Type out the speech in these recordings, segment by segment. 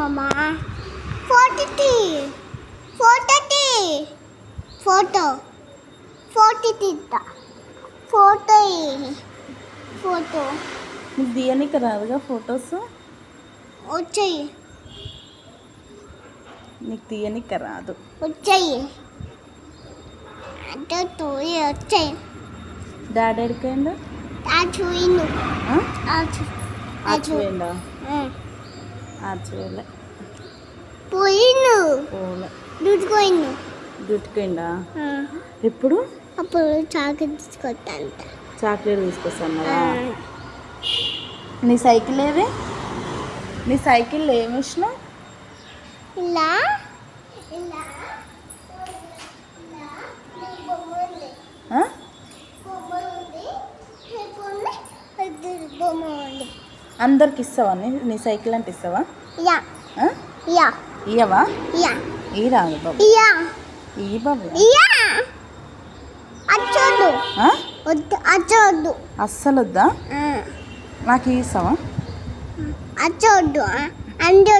మమ్మా ఫోటో. తీ ఫోటో తీ ఫోటో ఫోటో ఫోటో. నీకు తీయనికి రాదుగా ఫొటోస్? వచ్చేయి. నీకు తీయనికి రాదు. వచ్చేయి. అంటే తోయి వచ్చేయి. డాడీ ఎడిపోయిందా ఆ చూయిను ఆ? చూ ఆ చూ ఆచిపోయిందా ఆచిపోలే పోయిను పోలే దుడుకోయిను డ్యూటీపోయిందా ఎప్పుడు? అప్పుడు చాకు తీసుకొస్తాంట చాక్లెట్ తీసుకొస్తాను నీ సైకిల్ ఏది? నీ సైకిల్ ఏమి ఇష్టం ఇలా. ఇలా అందరికి ఇస్తావా నీ సైకిల్ అంటే ఇస్తావా? యా. ఇయ్యవా? ఈ రాదు బాబు. యా. ఈ బాబు. అచ్చోడు. అస్సలు వద్దా. నాకు ఇస్తావా? అచ్చోడు. అంటి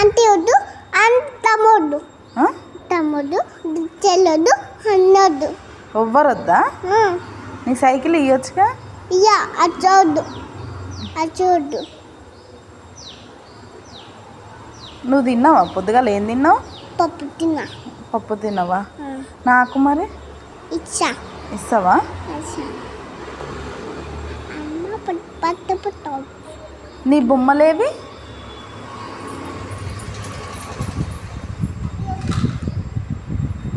ఆంటీ వద్దు. అంత తమ్ముడు. చెల్లొద్దు. అన్నొద్దు. ఎవ్వరు వద్దా నీ సైకిల్ ఇవ్వచ్చుగా యా. అచ్చోడు నువ్వు తిన్నావా? పొద్దుగాల ఏం తిన్నావు? పప్పు తిన్నా. పప్పు తిన్నావా? నాకు మరి? ఇచ్చా. ఇస్తావా? నీ బొమ్మలేవి?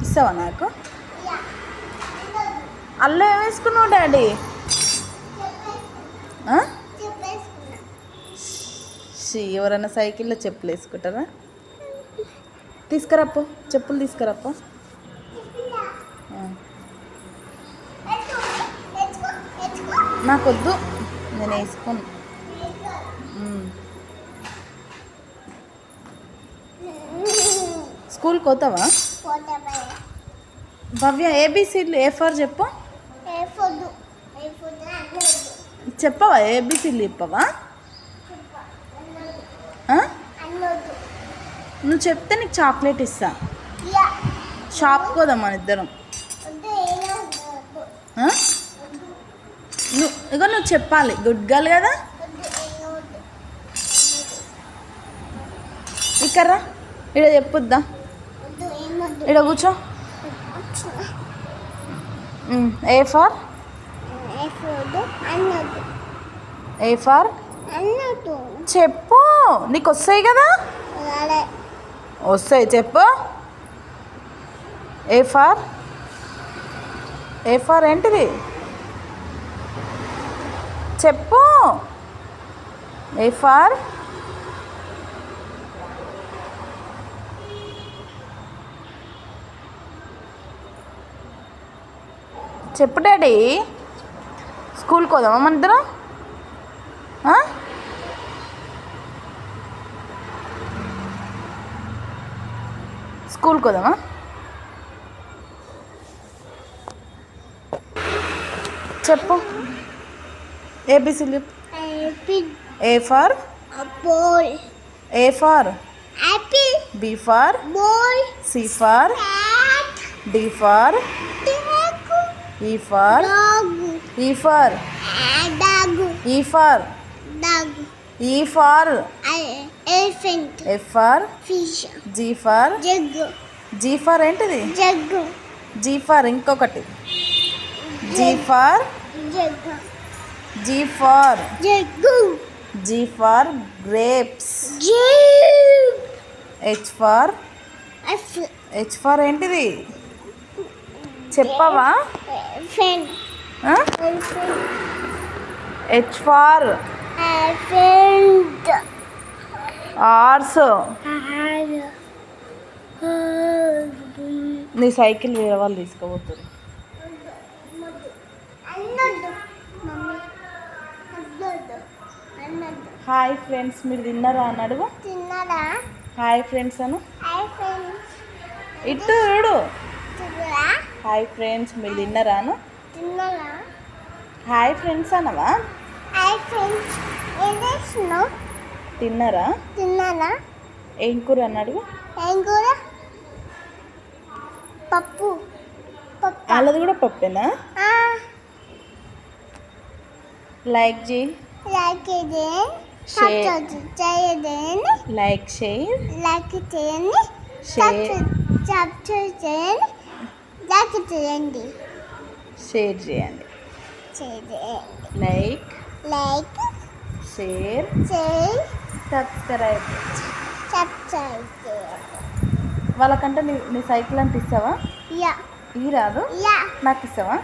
ఇస్తావా నాకు? అల్లు వేసుకున్నావు డాడీ? షీ, ఎవరైనా సైకిల్లో చెప్పులు వేసుకుంటారా? తీసుకురాపో చెప్పులు తీసుకురాపో. వద్దు నేను వేసుకోను. మ్మ్. స్కూల్కి పోతావా? భవ్య ఏబీసీలు ఏ ఫర్ చెప్పు. చెప్పవా ఏబీసీలు చెప్పవా? నువ్వు చెప్తే నీకు చాక్లెట్ ఇస్తా. షాప్ పోదాం మన ఇద్దరం. నువ్వు ఇగో నువ్వు చెప్పాలి. గుడ్ గర్ల్ కదా? ఇక్కడ రా. ఇక్కడ చెప్పుద్దా? ఇక్కడ కూర్చో. ఏ ఫార్ ఏ ఫార్ చెప్పు నీకు వస్తాయి కదా? వస్తాయి చెప్పు. ఏ ఫార్ ఏ ఫార్ ఏంటిది? చెప్పు. ఏ ఫార్ చెప్పు డాడీ. స్కూల్కి పోదామా మన ఇద్దరం ఆ? స్కూల్కి పోదామా చెప్పు ఏబిసిలు apple A for ball A for apple B for ball C for cat D for dog E for dog E for dog E for dog E for elephant F for fish G for jug G for ఏంటిది? Jug G for ఇంకొకటి. G for jug G for jug G for grapes jug H for F H for ఏంటిది? చెప్పవా? ఆ? H far elephant ఆర్స్ నీ cycle వేరే వాళ్ళు తీసుకోబోతుంది hi friends మీరు తిన్నారా అని అడుగు. తిన్నారా? హాయ్ ఫ్రెండ్స్ అను. హాయ్ ఫ్రెండ్స్ ఇటు చూడు. హాయ్ ఫ్రెండ్స్ మీరు తిన్నారా అను. తిన్నారా? హాయ్ ఫ్రెండ్స్ అనవా? హాయ్ ఫ్రెండ్స్ తిన్నారా? తిన్నారా ఏం కూర అన్నాడు? ఏం కూర? పప్పు. వాళ్ళది కూడా పప్పేనా? లైక్ చేయి లైక్ చేయండి లైక్ షేర్. లైక్ చేయండి. షేర్. సబ్స్క్రైబ్ చేయండి. లైక్ చేయండి. షేర్ చేయండి. చేయండి. లైక్. లైక్. Share subscribe. వాళ్ళకంటే నీ నీ సైకిల్ అంటే ఇస్తావా? యా. ఈ రాదు? యా. నాకు ఇస్తావా?